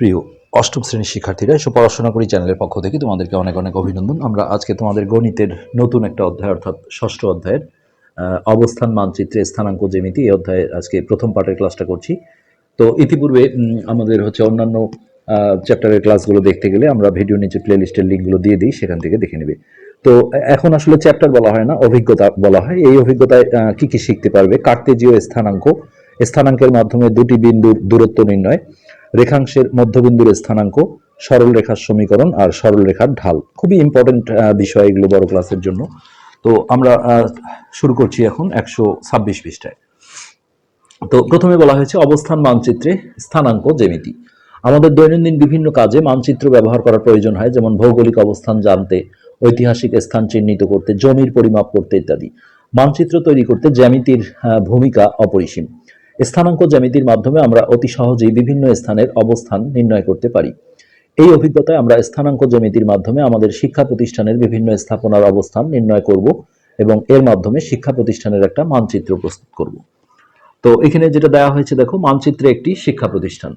প্রিয় অষ্টম শ্রেণির শিক্ষার্থীরা এসব পড়াশোনা করি চ্যানেলের পক্ষ থেকে তোমাদেরকে অনেক অনেক অভিনন্দন। আমরা আজকে তোমাদের গণিতের নতুন একটা অধ্যায়, অর্থাৎ ষষ্ঠ অধ্যায়ের অবস্থান, মানচিত্রে স্থানাঙ্ক জ্যামিতি এই অধ্যায়ে আজকে প্রথম পার্টের ক্লাসটা করছি। তো ইতিপূর্বে আমাদের হচ্ছে অন্যান্য চ্যাপ্টারের ক্লাসগুলো দেখতে গেলে আমরা ভিডিও নিচে প্লেলিস্টের লিঙ্কগুলো দিয়ে দিই, সেখান থেকে দেখে নেবে। তো এখন আসলে চ্যাপ্টার বলা হয় না, অভিজ্ঞতা বলা হয়। এই অভিজ্ঞতায় কি কি শিখতে পারবে? কার্তেজীয় স্থানাঙ্ক, স্থানাঙ্কের মাধ্যমে দুটি বিন্দুর দূরত্ব নির্ণয়। রেখাংশের মধ্যবিন্দুর স্থানাঙ্ক, সরল রেখার সমীকরণ আর সরল রেখার ঢাল। খুবই ইম্পর্টেন্ট বিষয় এগুলো বড় ক্লাসের জন্য। তো আমরা শুরু করছি এখন একশো ছাব্বিশ পৃষ্ঠায়। তো প্রথমে বলা হয়েছে অবস্থান মানচিত্রে স্থানাঙ্ক জ্যামিতি। আমাদের দৈনন্দিন বিভিন্ন কাজে মানচিত্র ব্যবহার করার প্রয়োজন হয়, যেমন ভৌগোলিক অবস্থান জানতে, ঐতিহাসিক স্থান চিহ্নিত করতে, জমির পরিমাপ করতে ইত্যাদি। মানচিত্র তৈরি করতে জ্যামিতির ভূমিকা অপরিসীম। স্থানাঙ্ক জ্যামিতির মাধ্যমে আমরা অতি সহজেই বিভিন্ন স্থানের অবস্থান নির্ণয় করতে পারি। এই অভিজ্ঞতায় আমরা স্থানাঙ্ক জ্যামিতির মাধ্যমে আমাদের শিক্ষা প্রতিষ্ঠানের বিভিন্ন স্থাপনার অবস্থান নির্ণয় করব এবং এর মাধ্যমে শিক্ষা প্রতিষ্ঠানের একটা মানচিত্র প্রস্তুত করব। তো এখানে যেটা দেওয়া হয়েছে দেখো, মানচিত্রে একটি শিক্ষা প্রতিষ্ঠান।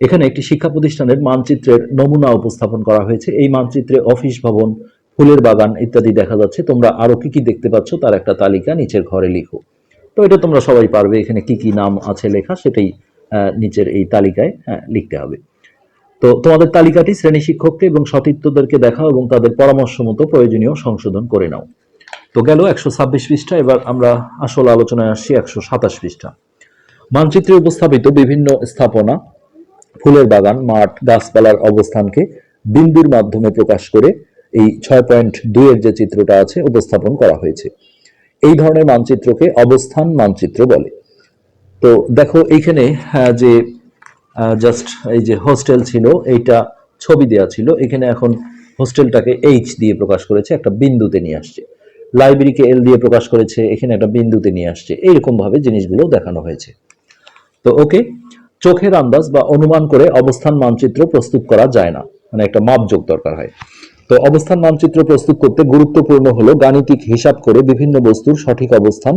এখানে একটি শিক্ষা প্রতিষ্ঠানের মানচিত্রের নমুনা উপস্থাপন করা হয়েছে। এই মানচিত্রে অফিস ভবন, ফুলের বাগান ইত্যাদি দেখা যাচ্ছে। তোমরা আরও কি কি দেখতে পাচ্ছ তার একটা তালিকা নিচের ঘরে লিখো। তো এটা তোমরা সবাই পারবে। এখানে কি কি নাম আছে লেখা সেটাই নিচের এই তালিকায় হ্যাঁ, লিখতে হবে। তো তোমাদের তালিকাটি শ্রেণি শিক্ষককে এবং সতীর্থদেরকে দেখাও এবং তাদের পরামর্শ মতো প্রয়োজনীয় সংশোধন করে নাও। তো গেল একশো ছাব্বিশ পৃষ্ঠা এবার আমরা আসল আলোচনায় আসছি একশো সাতাশ পৃষ্ঠা। মানচিত্রে উপস্থাপিত বিভিন্ন স্থাপনা ফুলের বাগান মাঠ গাছপালার অবস্থানকে বিন্দুর মাধ্যমে প্রকাশ করে এই ছয় পয়েন্ট দুইয়ের যে চিত্রটা আছে উপস্থাপন করা হয়েছে। এই ধরনের মানচিত্রকে অবস্থান মানচিত্র বলে। তো দেখো এইখানে যে জাস্ট এই যে হোস্টেল ছিল, এইটা ছবি দেওয়া ছিল। এখানে এখন হোস্টেলটাকে এইচ দিয়ে প্রকাশ করেছে, একটা বিন্দুতে নিয়ে আসছে। লাইব্রেরিকে এল দিয়ে প্রকাশ করেছে, এখানে একটা বিন্দুতে নিয়ে আসছে। এইরকম ভাবে জিনিসগুলো দেখানো হয়েছে। তো ওকে, চোখের আন্দাজ বা অনুমান করে অবস্থান মানচিত্র প্রস্তুত করা যায় না। মানে একটা মাপযোগ দরকার হয়। তো অবস্থান মানচিত্র প্রস্তুত করতে গুরুত্বপূর্ণ হলো গাণিতিক হিসাব করে বিভিন্ন বস্তুর সঠিক অবস্থান,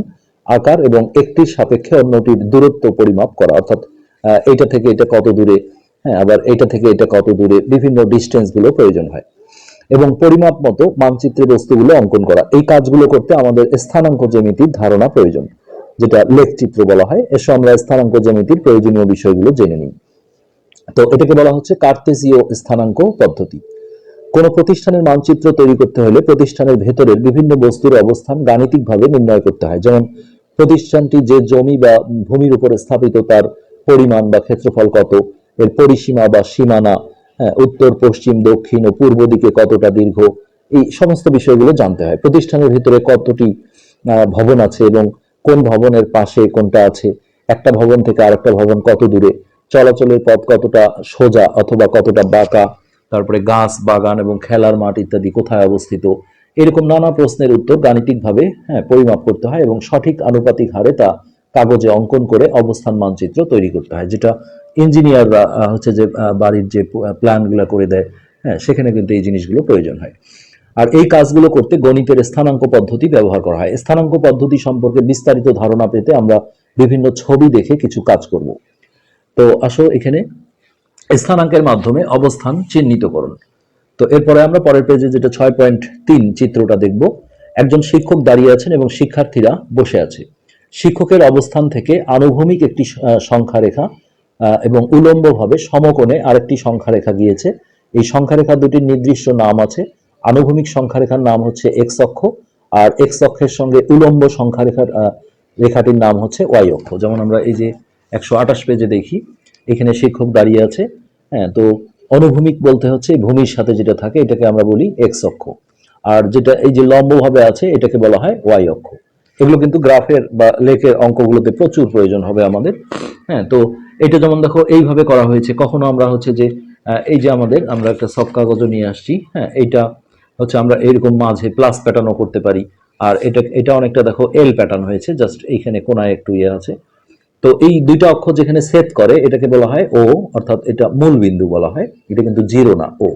আকার এবং একটির সাপেক্ষে অন্যটির দূরত্ব পরিমাপ করা। অর্থাৎ এটা থেকে এটা কত দূরে হ্যাঁ আবার এটা থেকে এটা কত দূরে, বিভিন্ন ডিস্টেন্সগুলো প্রয়োজন হয়। এবং পরিমাপ মতো মানচিত্রে বস্তুগুলো অঙ্কন করা। এই কাজগুলো করতে আমাদের স্থানাঙ্ক জ্যামিতির ধারণা প্রয়োজন, যেটা লেখচিত্র বলা হয়। এসব আমরা স্থানাঙ্ক জ্যামিতির প্রয়োজনীয় বিষয়গুলো জেনে নিই। তো এটাকে বলা হচ্ছে কার্তেসীয় স্থানাঙ্ক পদ্ধতি। কোন প্রতিষ্ঠানের মানচিত্র তৈরি করতে হলে প্রতিষ্ঠানের ভেতরের বিভিন্ন বস্তুর অবস্থান গাণিতিকভাবে নির্ণয় করতে হয়। যেমন প্রতিষ্ঠানটি যে জমি বা ভূমির উপর স্থাপিত তার পরিমাণ বা ক্ষেত্রফল কত এর পরিসীমা বা সীমানা হ্যাঁ, উত্তর পশ্চিম দক্ষিণ ও পূর্ব দিকে কতটা দীর্ঘ এই সমস্ত বিষয়গুলো জানতে হয়। প্রতিষ্ঠানের ভিতরে কতটি ভবন আছে এবং কোন ভবনের পাশে কোনটা আছে একটা ভবন থেকে আরেকটা ভবন কত দূরে চলাচলের পথ কতটা সোজা অথবা কতটা বাঁকা তারপরে গাছ, বাগান এবং খেলার মাঠ ইত্যাদি কোথায় অবস্থিত? এরকম নানা প্রশ্নের উত্তর গাণিতিকভাবে হ্যাঁ পরিমাপ করতে হয় এবং সঠিক আনুপাতিক হারে তা কাগজে অঙ্কন করে অবস্থান মানচিত্র তৈরি করতে হয়, যেটা ইঞ্জিনিয়াররা হচ্ছে যে বাড়ির যে প্ল্যানগুলো করে দেয় হ্যাঁ সেখানে কিন্তু এই জিনিসগুলো প্রয়োজন হয়। আর এই কাজগুলো করতে গণিতের স্থানাঙ্ক পদ্ধতি ব্যবহার করা হয়। স্থানাঙ্ক পদ্ধতি সম্পর্কে বিস্তারিত ধারণা পেতে আমরা বিভিন্ন ছবি দেখে কিছু কাজ করব। তো আসো এখানে স্থানাঙ্কের মাধ্যমে অবস্থান চিহ্নিতকরণ তো এরপরে আমরা পরের পেজে যেটা ছয় পয়েন্ট তিন চিত্রটা দেখব, একজন শিক্ষক দাঁড়িয়ে আছেন এবং শিক্ষার্থীরা বসে আছে। শিক্ষকের অবস্থান থেকে আনুভূমিক একটি সংখ্যা রেখা এবং উলম্বভাবে সমকোণে আরেকটি সংখ্যা রেখা গিয়েছে। এই সংখ্যা রেখা দুটির নির্দিষ্ট নাম আছে। আনুভূমিক সংখ্যা রেখার নাম হচ্ছে এক্স অক্ষ, আর এক্স অক্ষের সঙ্গে উলম্ব সংখ্যা রেখার রেখাটির নাম হচ্ছে ওয়াই অক্ষ। যেমন আমরা এই যে একশো আঠাশ পেজে দেখি এখানে শিক্ষক দাঁড়িয়ে আছে। হ্যাঁ তো অনুভূমিক বলতে হচ্ছে ভূমির সাথে যেটা থাকে, এটাকে আমরা বলি এক্স অক্ষ। আর যেটা এই যে লম্বভাবে আছে, এটাকে বলা হয় ওয়াই অক্ষ। এগুলো কিন্তু গ্রাফের বা লেখের অঙ্কগুলোতে প্রচুর প্রয়োজন হবে আমাদের। হ্যাঁ তো এটা যেমন দেখো, এইভাবে করা হয়েছে। কখনো আমরা হচ্ছে যে এই যে আমাদের, আমরা একটা সব কাগজও নিয়ে আসছি। হ্যাঁ এইটা হচ্ছে আমরা এরকম মাঝে প্লাস প্যাটার্নও করতে পারি। আর এটা এটা অনেকটা দেখো এল প্যাটার্ন হয়েছে জাস্ট এইখানে কোনায় একটু ইয়ে আছে। তো এই দুইটা অক্ষর যেখানে সেট করে, এটাকে বলা হয় ও অর্থাৎ এটা মূল বিন্দু বলা হয়, এটা কিন্তু জিরো না ও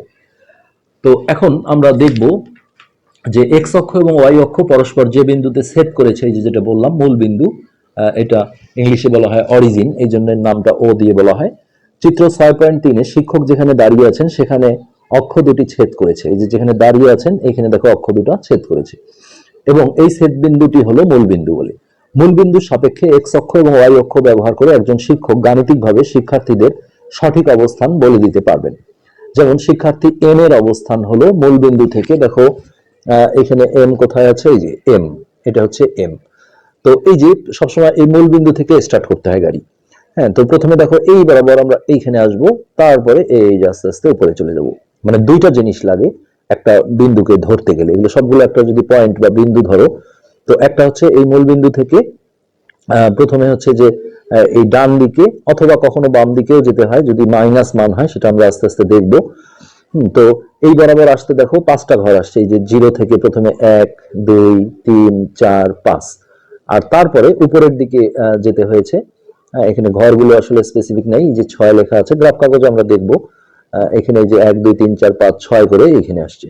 তো এখন আমরা দেখব যে এক্স অক্ষ এবং ওয়াই অক্ষ পরস্পর যে বিন্দুতে সেট করেছে, এই যে যেটা বললাম, মূল বিন্দু এটা ইংলিশে বলা হয় অরিজিন, এই জন্য নামটা ও দিয়ে বলা হয়। চিত্র ছয় পয়েন্ট তিনে শিক্ষক যেখানে দাঁড়িয়ে আছেন, সেখানে অক্ষ দুটি ছেদ করেছে। এই যে যেখানে দাঁড়িয়ে আছেন, এখানে দেখো অক্ষ দুটো ছেদ করেছে। এবং এই ছেদ বিন্দুটি হলো মূল বিন্দু বলে। মূল বিন্দুর সাপেক্ষে এক্স অক্ষ এবং ওয়াই অক্ষ ব্যবহার করে একজন শিক্ষক গাণিতিকভাবে শিক্ষার্থীদের সঠিক অবস্থান বলে দিতে পারবেন। যেমন শিক্ষার্থী এম এর অবস্থান হলো মূল বিন্দু থেকে, দেখো এখানে এম কোথায় আছে? এই যে এম এটা হচ্ছে এম তো এই যে সবসময় এই মূল বিন্দু থেকে স্টার্ট করতে হয় গাড়ি। হ্যাঁ তো প্রথমে দেখো এই বরাবর আমরা এইখানে আসব, তারপরে এই যে আস্তে আস্তে উপরে চলে যাব। মানে দুইটা জিনিস লাগে একটা বিন্দুকে ধরতে গেলে। এগুলো সবগুলো একটা যদি পয়েন্ট বা বিন্দু ধরো তো একটা হচ্ছে এই মূল বিন্দু থেকে প্রথমে হচ্ছে যে এই ডান দিকে অথবা কখনো বাম দিকেও যেতে হয় যদি মাইনাস মান হয় সেটা আমরা আস্তে আস্তে দেখব। তো এই বরাবর আসতে দেখো পাঁচটা ঘর আসছে এই যে জিরো থেকে প্রথমে এক দুই তিন চার পাঁচ। আর তারপরে উপরের দিকে যেতে হয়েছে হ্যাঁ, এখানে ঘরগুলো আসলে স্পেসিফিক নাই যে ছয় লেখা আছে গ্রাফ কাগজে আমরা দেখব। এখানে যে এক দুই তিন চার পাঁচ ছয় করে এখানে আসছে।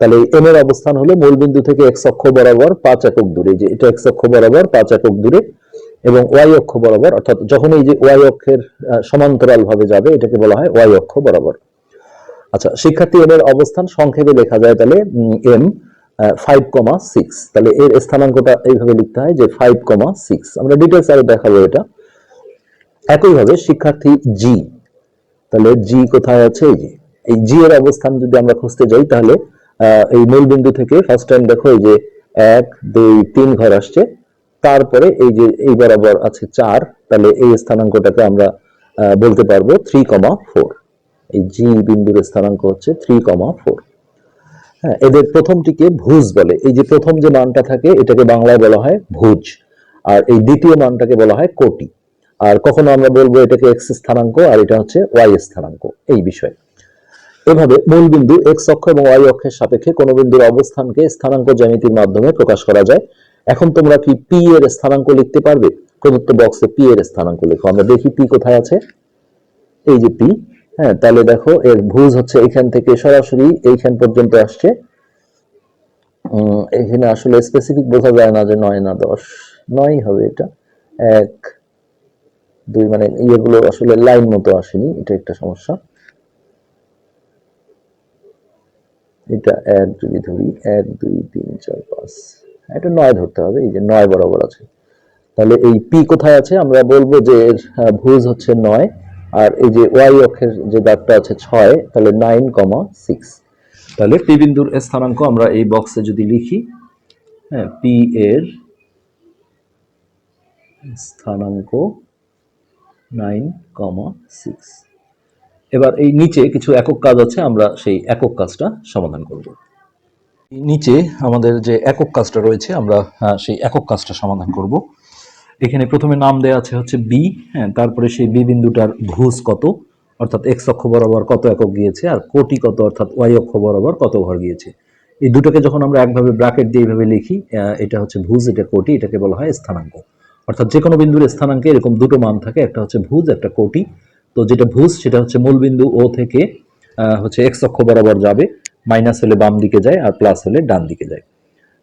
তাহলে এম এর অবস্থান হলো মূলবিন্দু থেকে এক্স অক্ষ বরাবর পাঁচ একক দূরে, যে এটা এক্স অক্ষ বরাবর পাঁচ একক দূরে এবং ওয়াই অক্ষ বরাবর, অর্থাৎ যখন এই যে ওয়াই অক্ষের সমান্তরাল ভাবে যাবে, এটাকে বলা হয় ওয়াই অক্ষ বরাবর। আচ্ছা শিক্ষার্থী এম এর অবস্থান সংক্ষেপে লেখা যায়, তাহলে এম ফাইভ কমা সিক্স তাহলে এর স্থানাঙ্কটা এইভাবে লিখতে হয় যে ফাইভ কমা সিক্স আমরা ডিটেলস আরও দেখাবো এটা। একইভাবে শিক্ষার্থী জি তাহলে জি কোথায় আছে? এই এই জি এর অবস্থান যদি আমরা খুঁজতে যাই, তাহলে এই মূল বিন্দু থেকে ফার্স্ট টাইম দেখো এই যে এক, দুই, তিন ঘর আসছে। তারপরে এই যে এই বরাবর আছে চার, তাহলে এই স্থানাঙ্কটাকে আমরা বলতে পারব থ্রি কমা ফোর এই জি বিন্দুর স্থানাঙ্ক হচ্ছে থ্রি কমা ফোর হ্যাঁ এদের প্রথমটিকে ভুজ বলে। এই যে প্রথম যে মানটা থাকে, এটাকে বাংলায় বলা হয় ভুজ। আর এই দ্বিতীয় মানটাকে বলা হয় কোটি। আর কখনো আমরা বলব এটাকে এক্স স্থানাঙ্ক আর এটা হচ্ছে ওয়াই স্থানাঙ্ক, এই বিষয়। এভাবে মূল বিন্দু এক্স অক্ষ এবং ওয়াই অক্ষের সাপেক্ষে কোনো বিন্দুর অবস্থানকে স্থানাঙ্ক জ্যামিতির মাধ্যমে প্রকাশ করা যায়। এখন তোমরা কি পি এর স্থানাঙ্ক লিখতে পারবে? প্রদত্ত বক্সে পি এর স্থানাঙ্ক লেখো। আমরা দেখি পি কোথায় আছে। এই যে পি হ্যাঁ তাহলে দেখো এর ভুজ হচ্ছে এখান থেকে সরাসরি এইখান পর্যন্ত আসছে। এখানে আসলে স্পেসিফিক বোঝা যায় না যে নয় না দশ নয় হবে এটা। এক, দুই মানে ইয়েগুলো আসলে লাইন মতো আসেনি, এটা একটা সমস্যা। এটা এক যদি ধরি, এক, দুই, তিন, চার, পাঁচ। এটা নয় ধরতে হবে, এই যে নয় বরাবর আছে। তাহলে এই পি কোথায় আছে? আমরা বলব যে এর ভুজ হচ্ছে নয়, আর এই যে ওয়াই অক্ষের যে দাগটা আছে ছয়, তাহলে নাইন কমা সিক্স। তাহলে পি বিন্দুর স্থানাঙ্ক আমরা এই বক্সে যদি লিখি হ্যাঁ পি এর স্থানাঙ্ক নাইন কমা সিক্স। এবার এই নিচে কিছু একক কাজ আছে, আমরা সেই একক কাজটা সমাধান করব। নিচে আমাদের যে একক কাজটা রয়েছে, আমরা সেই একক কাজটা সমাধান করব। এখানে প্রথমে নাম দেয়া আছে হচ্ছে বি হ্যাঁ তারপরে সেই বি বিন্দুটার ভুজ কত, অর্থাৎ এক্স অক্ষ বরাবর কত একক গিয়েছে, আর কোটি কত, অর্থাৎ ওয়াই অক্ষ বরাবর কত ঘর গিয়েছে। এই দুটোকে যখন আমরা একভাবে ব্র্যাকেট দিয়ে এইভাবে লিখি এটা হচ্ছে ভুজ, এটা কোটি, এটাকে বলা হয় স্থানাঙ্ক। অর্থাৎ যে কোনো বিন্দুর স্থানাঙ্কে এরকম দুটো মান থাকে, একটা হচ্ছে ভুজ, একটা কোটি। তো যেটা ভুজ, সেটা হচ্ছে মূল বিন্দু ও থেকে হচ্ছে এক্স অক্ষ বরাবর যাবে মাইনাস হলে বাম দিকে যায় আর প্লাস হলে ডান দিকে যায়।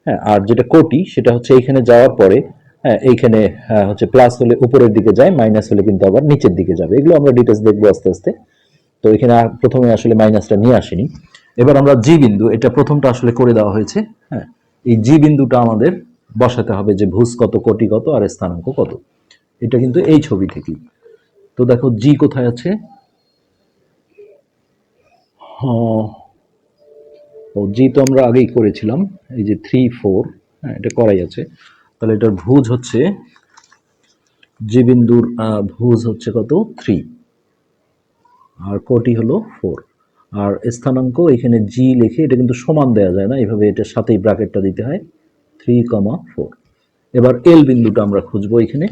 হ্যাঁ আর যেটা কোটি, সেটা হচ্ছে এইখানে যাওয়ার পরে হ্যাঁ এইখানে হচ্ছে প্লাস হলে উপরের দিকে যায় মাইনাস হলে কিন্তু আবার নিচের দিকে যাবে। এগুলো আমরা ডিটেলস দেখব আস্তে আস্তে। তো এখানে প্রথমে আসলে মাইনাসটা নিয়ে আসেনি। এবার আমরা জি বিন্দু, এটা প্রথমটা আসলে করে দেওয়া হয়েছে হ্যাঁ এই জি বিন্দুটা আমাদের বসাতে হবে যে ভুজ কত, কোটি কত, আর স্থানাঙ্ক কত। এটা কিন্তু এই ছবি থেকেই। তো দেখো জি কোথায় আছে? হ্যাঁ, ও জি তো আমরা আগেই করেছিলাম এই যে থ্রি ফোর হ্যাঁ এটা করাই আছে। তাহলে এটার ভুজ হচ্ছে জি বিন্দুর ভুজ হচ্ছে কত? থ্রি আর কোটি হলো ফোর আর স্থানাঙ্ক এখানে জি লিখে এটা কিন্তু সমান দেওয়া যায় না এভাবে এটার সাথেই ব্র্যাকেটটা দিতে হয় থ্রি কমা ফোর এবার এল বিন্দুটা আমরা খুঁজবো এখানে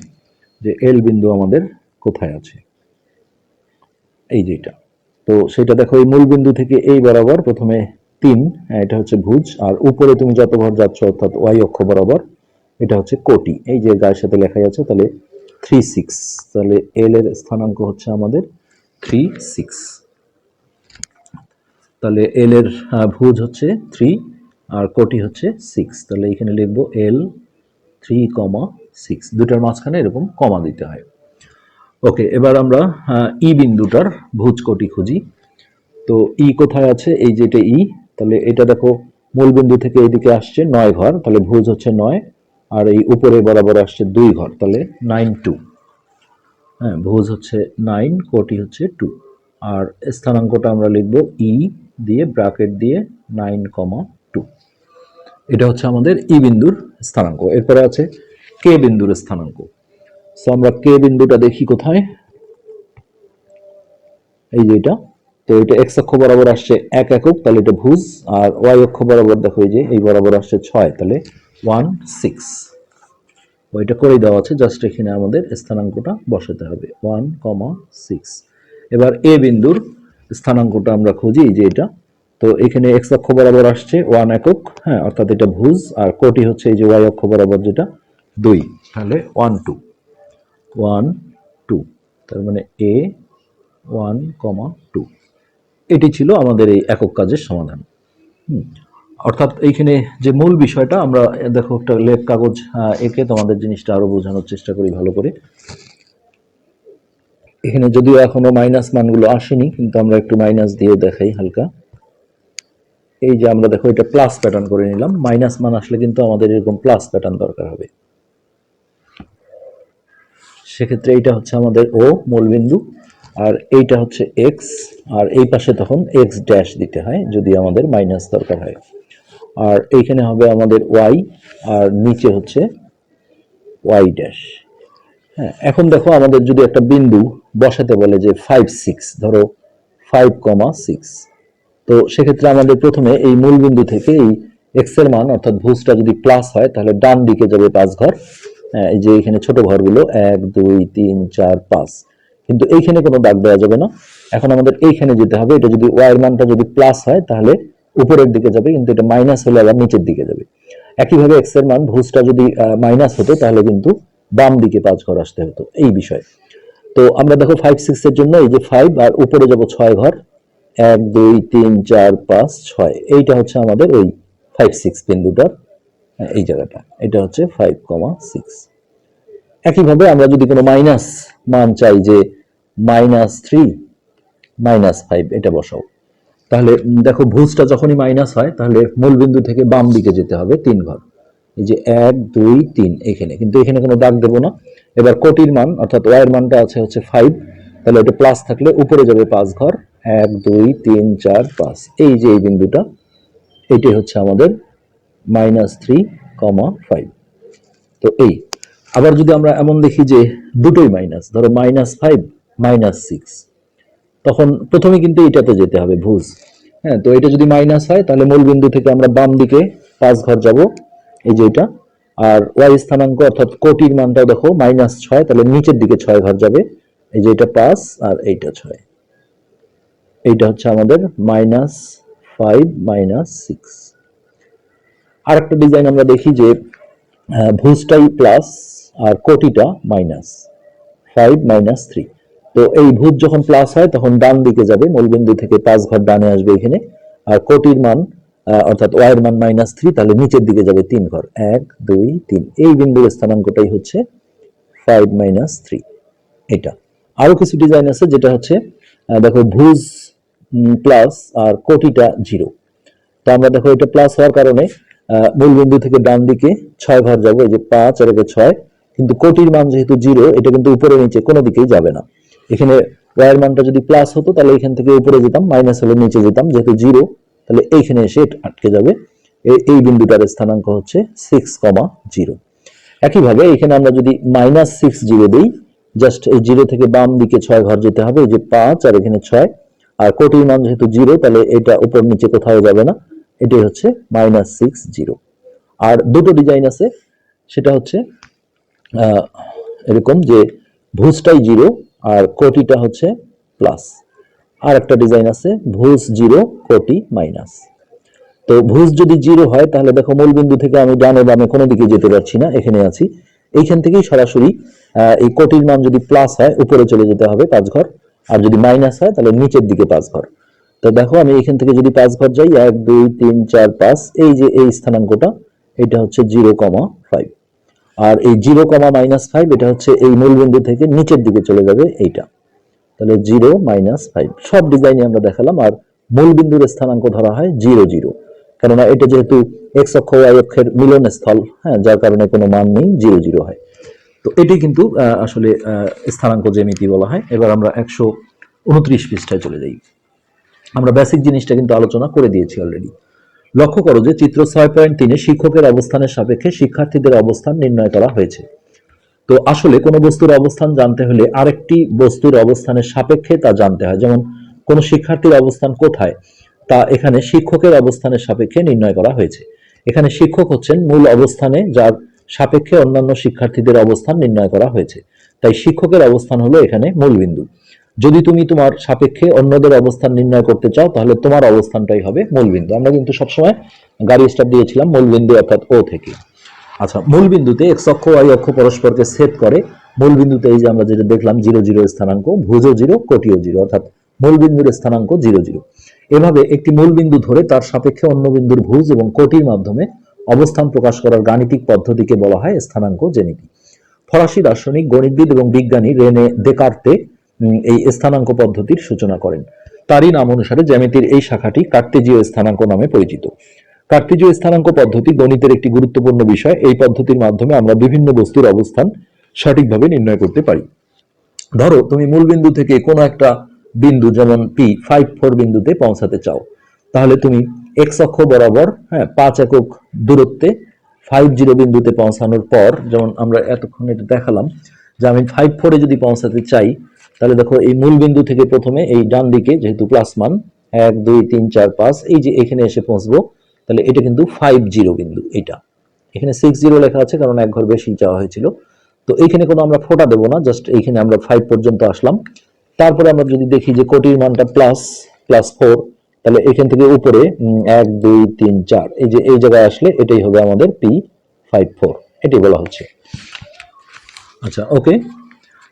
যে এল বিন্দু আমাদের কোথায় আছে? এই যে এটা। তো সেটা দেখো এই মূল বিন্দু থেকে এই বরাবর প্রথমে তিন হ্যাঁ, এটা হচ্ছে ভুজ আর উপরে তুমি যত ঘর যাচ্ছ অর্থাৎ ওয়াই অক্ষ বরাবর এটা হচ্ছে কোটি। এই যে গায়ের সাথে লেখাই আছে তাহলে থ্রি সিক্স তাহলে এল এর স্থানাঙ্ক হচ্ছে আমাদের থ্রি সিক্স। তাহলে এল এর ভুজ হচ্ছে থ্রি আর কোটি হচ্ছে সিক্স। তাহলে এখানে লিখব এল থ্রি কমা সিক্স। দুটার মাঝখানে এরকম কমা দিতে হয়। ওকে, এবার আমরা ই বিন্দুটার ভুজ কোটি খুঁজি। তো ই কোথায় আছে? এই যেটা ই, তাহলে এটা দেখো, মূল বিন্দু থেকে এইদিকে আসছে নয় ঘর, তাহলে ভুজ হচ্ছে নয়, আর এই উপরে বরাবর আসছে দুই ঘর, তাহলে নাইন টু। হ্যাঁ ভুজ হচ্ছে নাইন, কোটি হচ্ছে টু। আর স্থানাঙ্কটা আমরা লিখব ই দিয়ে, ব্র্যাকেট দিয়ে নাইন কমা টু। এটা হচ্ছে আমাদের ই বিন্দুর স্থানাঙ্ক। এরপরে আছে কে বিন্দুর স্থানাঙ্ক। সো আমরা কে বিন্দুটা দেখি কোথায়? এই যে এটা। তো এটা এক্স অক্ষ বরাবর আসছে এক একক, তাহলে এটা ভুজ। আর ওয়াই অক্ষ বরাবর দেখো এই যে, এই বরাবর আসছে ছয়, তাহলে ওয়ান সিক্স ওইটা করেই দেওয়া আছে জাস্ট এখানে আমাদের স্থানাঙ্কটা বসাতে হবে। ওয়ান কমা সিক্স এবার এ বিন্দুর স্থানাঙ্কটা আমরা খুঁজি, এই যে এটা। তো এখানে এক্স অক্ষ বরাবর আসছে ওয়ান একক হ্যাঁ অর্থাৎ এটা ভুজ। আর কোটি হচ্ছে এই যে ওয়াই অক্ষ বরাবর যেটা দুই, তাহলে ওয়ান টু ওয়ান টু তার মানে এ ওয়ান কমা টু এটি ছিল আমাদের এই একক কাজের সমাধান। অর্থাৎ এইখানে যে মূল বিষয়টা, আমরা দেখো একটা লেপ কাগজ এঁকে তোমাদের জিনিসটা আরও বোঝানোর চেষ্টা করি ভালো করে। এখানে যদিও এখনও মাইনাস মানগুলো আসেনি, কিন্তু আমরা একটু মাইনাস দিয়ে দেখাই হালকা। এই যে আমরা দেখো, এটা প্লাস প্যাটার্ন করে নিলাম। মাইনাস মান আসলে কিন্তু আমাদের এরকম প্লাস প্যাটার্ন দরকার হবে। সেক্ষেত্রে এইটা হচ্ছে আমাদের ও মূলবিন্দু, আর এইটা হচ্ছে এক্স আর এই পাশে তখন এক্স ড্যাশ দিতে হয়, যদি আমাদের মাইনাস দরকার হয়। আর এইখানে হবে আমাদের ওয়াই আর নিচে হচ্ছে ওয়াই ড্যাশ হ্যাঁ এখন দেখো আমাদের যদি একটা বিন্দু বসাতে বলে যে ফাইভ সিক্স ধরো ফাইভ কমা সিক্স তো সেক্ষেত্রে আমাদের প্রথমে এই মূল বিন্দু থেকে এই এক্সের মান, অর্থাৎ ভুজটা যদি প্লাস হয়, তাহলে ডান দিকে যাবে পাঁচ ঘর যে এখানে ছোট ঘরগুলো, এক, দুই, তিন, চার, পাঁচ। কিন্তু এইখানে কোনো দাগ দেওয়া যাবে না। এখন আমাদের এইখানে যেতে হবে। এটা যদি ওয়াই মানটা যদি প্লাস হয়, তাহলে উপরের দিকে যাবে, কিন্তু এটা মাইনাস হলে আবার নিচের দিকে যাবে। একইভাবে এক্সের মান ভুজটা যদি মাইনাস হতো, তাহলে কিন্তু বাম দিকে পাঁচ ঘর আসতে হতো। এই বিষয়। তো আমরা দেখো ফাইভ সিক্স এর জন্য এই যে ফাইভ আর উপরে যাব ছয় ঘর। এক, দুই, তিন, চার, পাঁচ, ছয়। এইটা হচ্ছে আমাদের ওই ফাইভ সিক্স বিন্দুটার এই জায়গাটা। এটা হচ্ছে ফাইভ কমা সিক্স একইভাবে আমরা যদি কোনো মাইনাস মান চাই যে মাইনাস থ্রি মাইনাস ফাইভ এটা বসাও। তাহলে দেখো ভুজটা যখনই মাইনাস হয়, তাহলে মূল বিন্দু থেকে বাম দিকে যেতে হবে তিন ঘর। এই যে এক, দুই, তিন এখানে। কিন্তু এখানে কোনো দাগ দেবো না। এবার কোটির মান, অর্থাৎ ওয়াইয়ের মানটা আছে হচ্ছে ফাইভ তাহলে এটা প্লাস থাকলে উপরে যাবে পাঁচ ঘর। এক, দুই, তিন, চার, পাঁচ। এই যে এই বিন্দুটা এটি হচ্ছে আমাদের মাইনাস থ্রি কমা ফাইভ তো এই, আবার যদি আমরা এমন দেখি যে দুটোই মাইনাস ধরো মাইনাস ফাইভ মাইনাস সিক্স তখন প্রথমে কিন্তু এটাতে যেতে হবে ভুজ হ্যাঁ তো এটা যদি মাইনাস হয়, তাহলে মূল বিন্দু থেকে আমরা বাম দিকে পাঁচ ঘর যাব, এই যে এটা। আর ওয়াই স্থানাঙ্ক অর্থাৎ কোটির মানটাও দেখো মাইনাস ছয়, তাহলে নিচের দিকে ছয় ঘর যাবে। এই যে এটা পাঁচ আর এইটা ছয়। এইটা হচ্ছে আমাদের মাইনাস ফাইভ মাইনাস সিক্স আর একটা ডিজাইন আমরা দেখি যে ভুজটাই প্লাস আর কোটিটা মাইনাস ফাইভ মাইনাস থ্রি তো এই ভুজ যখন প্লাস হয়, তখন ডান দিকে যাবে, মূলবিন্দু থেকে পাঁচ ঘর ডানে আসবে এখানে। আর কোটির মান অর্থাৎ ওয়াইয়ের মান মাইনাস থ্রি তাহলে নিচের দিকে যাবে তিন ঘর। এক, দুই, তিন। এই বিন্দুর স্থানাঙ্কটাই হচ্ছে ফাইভ মাইনাস থ্রি এটা। আরও কিছু ডিজাইন আছে যেটা হচ্ছে দেখো ভুজ প্লাস আর কোটিটা জিরো তো আমরা দেখো এটা প্লাস হওয়ার কারণে আহ, মূল বিন্দু থেকে ডান দিকে ছয় ঘর যাব এই যে পাঁচ আর একে ছয়। কিন্তু কোটির মান যেহেতু জিরো এটা কিন্তু উপরে নিচে কোনো দিকেই যাবে না। এখানে ওয়াইয়ের মানটা যদি প্লাস হতো তাহলে এখান থেকে উপরে যেতাম মাইনাস হলে নিচে যেতাম যেহেতু জিরো তাহলে এইখানে এসে আটকে যাবে। এই বিন্দুটার স্থানাঙ্ক হচ্ছে সিক্স কমা জিরো একইভাবে এখানে আমরা যদি মাইনাস সিক্স জিরো দিই জাস্ট এই জিরো থেকে বাম দিকে ছয় ঘর যেতে হবে এই যে পাঁচ আর এখানে ছয়। আর কোটির মান যেহেতু জিরো তাহলে এটা উপর নিচে কোথাও যাবে না। এটাই হচ্ছে মাইনাস সিক্স জিরো আর দুটো ডিজাইন আছে, সেটা হচ্ছে এরকম যে ভুজটাই জিরো আর কোটিটা হচ্ছে প্লাস আর একটা ডিজাইন আছে, ভুজ জিরো কোটি মাইনাস তো ভুজ যদি জিরো হয়, তাহলে দেখো মূল বিন্দু থেকে আমি ডানে বামে কোনো দিকে যেতে পারছি না, এখানে আছি। এইখান থেকেই সরাসরি এই কোটির মান যদি প্লাস হয়, উপরে চলে যেতে হবে পাঁচ ঘর। আর যদি মাইনাস হয়, তাহলে নিচের দিকে পাঁচ ঘর। তো দেখো, আমি এখান থেকে যদি পাঁচ ঘর যাই, এক, দুই, তিন, চার, পাঁচ, এই যে এই স্থানাঙ্কটা, এটা হচ্ছে জিরো কমা ফাইভ। আর এই জিরো কমা মাইনাস ফাইভ, এটা হচ্ছে এই মূলবিন্দু থেকে নিচের দিকে চলে যাবে এইটা। তাহলে জিরো মাইনাস ফাইভ, সব ডিজাইনে আমরা দেখালাম, আর মূল বিন্দুর স্থানাঙ্ক ধরা হয় জিরো জিরো। কেননা এটা যেহেতু এক্স অক্ষ, ওয়াই অক্ষের মিলনস্থল হ্যাঁ যার কারণে কোনো মান নেই, জিরো জিরো হয়। তো এটি কিন্তু আসলে স্থানাঙ্ক জ্যামিতি বলা হয়। এবার আমরা একশো উনত্রিশ পৃষ্ঠায় চলে যাই। আমরা বেসিক জিনিসটা কিন্তু আলোচনা করে দিয়েছি অলরেডি লক্ষ্য করো যে চিত্র ছয় পয়েন্ট তিনে শিক্ষকের অবস্থানের সাপেক্ষে শিক্ষার্থীদের অবস্থান নির্ণয় করা হয়েছে। তো আসলে কোনো বস্তুর অবস্থান জানতে হলে আরেকটি বস্তুর অবস্থানের সাপেক্ষে তা জানতে হয়। যেমন, কোনো শিক্ষার্থীর অবস্থান কোথায়? তা এখানে শিক্ষকের অবস্থানের সাপেক্ষে নির্ণয় করা হয়েছে। এখানে শিক্ষক হচ্ছেন মূল অবস্থানে, যার সাপেক্ষে অন্যান্য শিক্ষার্থীদের অবস্থান নির্ণয় করা হয়েছে। তাই শিক্ষকের অবস্থান হলো এখানে মূল বিন্দু যদি তুমি তোমার সাপেক্ষে অন্যদের অবস্থান নির্ণয় করতে চাও, তাহলে তোমার অবস্থানটাই হবে মূল বিন্দু আমরা কিন্তু সবসময় গাড়ি স্টার দিয়েছিলাম মূল বিন্দু অর্থাৎ ও থেকে। আচ্ছা মূল বিন্দুতে এক্স অক্ষ ওয়াই অক্ষ পরস্পরকে সেট করে মূল বিন্দুতে এই যে আমরা যেটা দেখলাম জিরো জিরো স্থানাঙ্ক ভুজও জিরো, কোটিও জিরো, অর্থাৎ মূল বিন্দুর স্থানাঙ্ক জিরো জিরো। এভাবে একটি মূল বিন্দু ধরে তার সাপেক্ষে অন্য বিন্দুর ভুজ এবং কোটির মাধ্যমে অবস্থান প্রকাশ করার গাণিতিক পদ্ধতিকে বলা হয় স্থানাঙ্ক জ্যামিতি ফরাসি দার্শনিক, গণিতবিদ এবং বিজ্ঞানী রেনে দেকার্তে এই স্থানাঙ্ক পদ্ধতির সূচনা করেন। তারই নাম অনুসারে জ্যামিতির এই শাখাটি কার্তেজীয় স্থানাঙ্ক নামে পরিচিত। কার্তেজীয় স্থানাঙ্ক পদ্ধতি গণিতের একটি গুরুত্বপূর্ণ বিষয়। এই পদ্ধতির মাধ্যমে আমরা বিভিন্ন বস্তুর অবস্থান সঠিকভাবে নির্ণয় করতে পারি। ধরো, তুমি মূল বিন্দু থেকে কোনো একটা বিন্দু, যেমন পি ফাইভ ফোর বিন্দুতে পৌঁছাতে চাও। তাহলে তুমি এক্স অক্ষ বরাবর হ্যাঁ পাঁচ একক দূরত্বে ফাইভ জিরো বিন্দুতে পৌঁছানোর পর, যেমন আমরা এতক্ষণ এটা দেখালাম, যে আমি ফাইভ ফোরে যদি পৌঁছাতে চাই তাহলে দেখো, এই মূল বিন্দু থেকে প্রথমে এই ডান দিকে যেহেতু প্লাস মান, এক, দুই, তিন, চার, পাঁচ, এই যে এখানে এসে পৌঁছবো, তাহলে এটা কিন্তু ফাইভ জিরো বিন্দু, এটা। এখানে সিক্স জিরো লেখা আছে, কারণ এক ঘর বেশি যাওয়া হয়েছিল। তো এইখানে কোনো আমরা ফোটা দেবো না জাস্ট এইখানে আমরা ফাইভ পর্যন্ত আসলাম। তারপরে আমরা যদি দেখি যে কোটির মানটা প্লাস প্লাস ফোর তাহলে এখান থেকে উপরে এক, দুই, তিন, চার, এই যে এই জায়গায় আসলে এটাই হবে আমাদের পি ফাইভ ফোর এটাই বলা হচ্ছে। আচ্ছা ওকে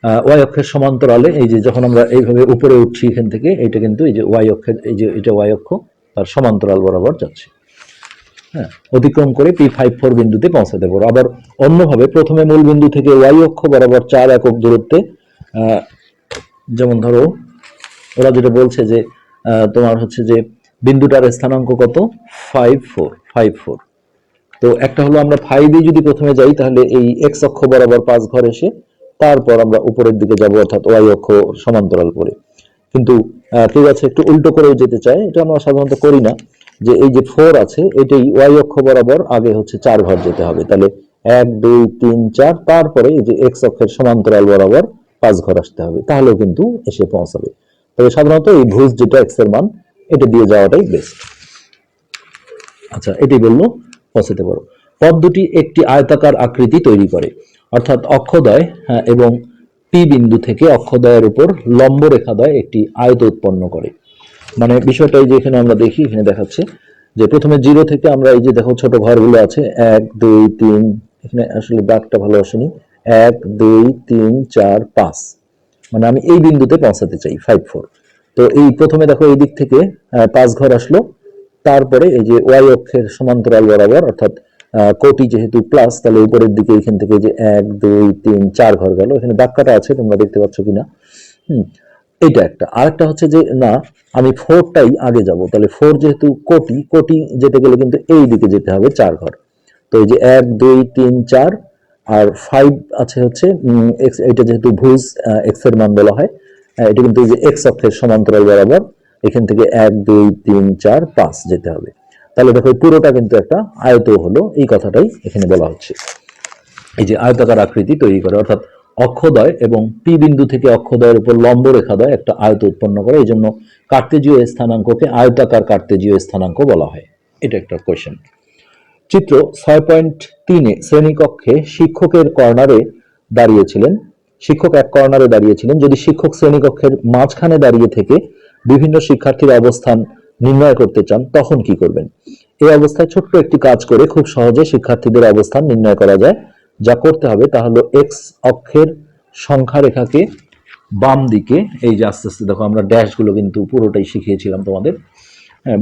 ওয়াই অক্ষের সমান্তরালে এই যে যখন আমরা এইভাবে উপরে উঠছি এখান থেকে এটা কিন্তু এই যে ওয়াই অক্ষের, এই যে এটা ওয়াই অক্ষ, তার সমান্তরাল বরাবর যাচ্ছে। হ্যাঁ অতিক্রম করে পি ফাইভ ফোর বিন্দুতে পৌঁছাতে পারো। আবার অন্যভাবে প্রথমে মূল বিন্দু থেকে ওয়াই অক্ষ বরাবর চার একক দূরত্বে যেমন ধরো, ওরা যেটা বলছে যে তোমার হচ্ছে যে বিন্দুটার স্থানাঙ্ক কত? Five four five four. তো একটা হলো আমরা ফাইভে যদি প্রথমে যাই, তাহলে এই এক্স অক্ষ বরাবর পাঁচ ঘর এসে তারপর আমরা উপরের দিকে যাব, অর্থাৎ ওয়াই অক্ষ সমান্তরাল করে। কিন্তু কেউ আছে, একটু উল্টো করেও যেতে চায়, এটা আমরা সাধারণত করি না, যে এই যে ফোর আছে, এটাই ওয়াই অক্ষ বরাবর আগে হচ্ছে চার ঘর যেতে হবে। তাহলে এক, দুই, তিন, চার, তারপরে এই যে এক্স অক্ষের সমান্তরাল বরাবর পাঁচ ঘর আসতে হবে, তাহলেও কিন্তু এসে পৌঁছাবে। তবে সাধারণত এই ভুজ যেটা এক্সের মান, এটা দিয়ে যাওয়াটাই বেস্ট আচ্ছা এটি বলল, পৌঁছাতে পারো। পথ দুটি একটি আয়তাকার আকৃতি তৈরি করে। অর্থাৎ অক্ষদয় হ্যাঁ, এবং পি বিন্দু থেকে অক্ষদয়ের উপর লম্ব রেখাদ্বয় একটি আয়ত উৎপন্ন করে। মানে বিষয়টা যে এখানে আমরা দেখি এখানে দেখাচ্ছে যে প্রথমে জিরো থেকে আমরা এই যে দেখো ছোট ঘরগুলো আছে এক দুই তিন এখানে আসলে দাগটা ভালো আসেনি এক দুই তিন চার পাঁচ। মানে আমি এই বিন্দুতে পৌঁছাতে চাই ফাইভ ফোর তো এই প্রথমে দেখো এই দিক থেকে পাঁচ ঘর আসলো তারপরে এই যে ওয়াই অক্ষের সমান্তরাল বরাবর অর্থাৎ কোটি যেহেতু প্লাস তাহলে উপরের দিকে এখান থেকে যে এক, দুই, তিন, চার ঘর গেল, এখানে দাগকাটা আছে, তোমরা দেখতে পাচ্ছ কিনা। হুম, এটা একটা। আরেকটা হচ্ছে যে, না, আমি ফোরটাই আগে যাব, তাহলে ফোর যেহেতু কোটি কোটি যেতে গেলে কিন্তু এই দিকে যেতে হবে চার ঘর। তো এই যে এক, দুই, তিন, চার, আর ফাইভ আছে হচ্ছে এটা যেহেতু ভুজ এক্সের মান বলা হয় এটা কিন্তু এই যে এক্স অক্ষের সমান্তরাল বরাবর, এখান থেকে এক, দুই, তিন, চার, পাঁচ যেতে হবে। তাহলে দেখো পুরোটা কিন্তু একটা আয়ত হলো, এই কথাটাই এখানে বলা হচ্ছে। এই যে আয়তাকার আকৃতি তৈরি করে, অর্থাৎ অক্ষদয় এবং পি বিন্দু থেকে অক্ষদয়ের উপর লম্ব রেখাদ্বয় একটা আয়ত উৎপন্ন করে, এই জন্য কার্তেজীয় স্থানাঙ্ককে আয়তাকার কার্তেজীয় স্থানাঙ্ক বলা হয়। এটা একটা কোয়েশ্চেন চিত্র ছয় পয়েন্ট তিনে শ্রেণীকক্ষে শিক্ষকের কর্নারে দাঁড়িয়েছিলেন। শিক্ষক এক কর্নারে দাঁড়িয়েছিলেন। যদি শিক্ষক শ্রেণীকক্ষের মাঝখানে দাঁড়িয়ে থেকে বিভিন্ন শিক্ষার্থীর অবস্থান নির্ণয় করতে চান, তখন কি করবেন? এই অবস্থায় ছোট্ট একটি কাজ করে খুব সহজে শিক্ষার্থীদের অবস্থান নির্ণয় করা যায়। যা করতে হবে তা হলো এক্স অক্ষের সংখ্যা রেখাকে বাম দিকে, এই যে আস্তে আস্তে দেখো আমরা ড্যাশগুলো কিন্তু পুরোটাই শিখিয়েছিলাম তোমাদের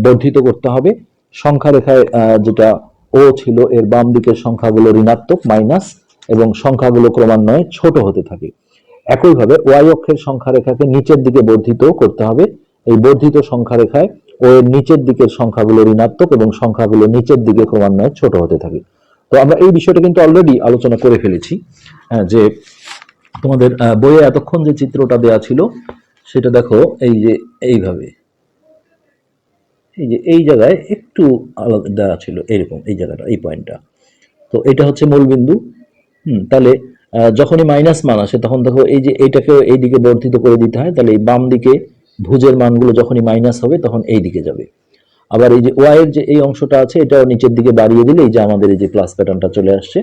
বর্ধিত করতে হবে। সংখ্যা রেখায় যেটা ও ছিল, এর বাম দিকের সংখ্যাগুলো ঋণাত্মক মাইনাস এবং সংখ্যাগুলো ক্রমান্বয়ে ছোট হতে থাকে। একইভাবে ওয়াই অক্ষের সংখ্যা রেখাকে নিচের দিকে বর্ধিত করতে হবে। এই বর্ধিত সংখ্যা রেখায় ও এর নিচের দিকের সংখ্যাগুলো ঋণাত্মক এবং সংখ্যাগুলো নিচের দিকে ক্রমান্বয়ে ছোট হতে থাকে। তো আমরা এই বিষয়টা কিন্তু অলরেডি আলোচনা করে ফেলেছি হ্যাঁ, যে তোমাদের বইয়ে এতক্ষণ যে চিত্রটা দেয়া ছিল সেটা দেখো এই যে এইভাবে। এই যে এই জায়গায় একটু আলাদা দেওয়া ছিল এরকম এই জায়গাটা এই পয়েন্টটা। তো এটা হচ্ছে মূল বিন্দু হুম তাহলে যখনই মাইনাস মান আসে তখন দেখো এই যে এইটাকে এই দিকে বর্ধিত করে দিতে হয় তাহলে এই বাম দিকে ভুজের মানগুলো যখনই মাইনাস হবে তখন এই দিকে যাবে। আবার এই যে ওয়াই এর যে এই অংশটা আছে এটাও নিচের দিকে বাড়িয়ে দিলে এই যে আমাদের এই যে প্লাস প্যাটার্নটা চলে আসছে।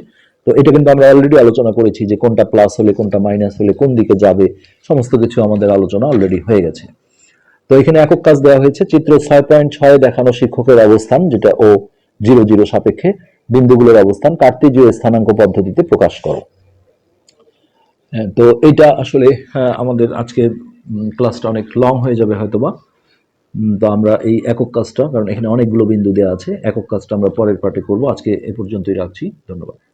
তো এটা কিন্তু আমরা অলরেডি আলোচনা করেছি যে কোনটা প্লাস হলে কোনটা মাইনাস হলে কোন দিকে যাবে। সমস্ত কিছু আমাদের আলোচনা অলরেডি হয়ে গেছে। তো এখানে একক কাজ দেওয়া হয়েছে চিত্র ছয় পয়েন্ট ছয় দেখানো শিক্ষকের অবস্থান যেটা ও জিরো জিরো সাপেক্ষে বিন্দুগুলোর অবস্থান কার্তেজীয় স্থানাঙ্ক পদ্ধতিতে প্রকাশ করো। হ্যাঁ, তো এটা আসলে হ্যাঁ, আমাদের আজকে ক্লাসটা অনেক লং হয়ে যাবে হয়তোবা। তো আমরা এই একক কাজটা, কারণ এখানে অনেকগুলো বিন্দু দেওয়া আছে, একক কাজটা আমরা পরের পার্টে করব। আজকে এ পর্যন্তই রাখছি। ধন্যবাদ।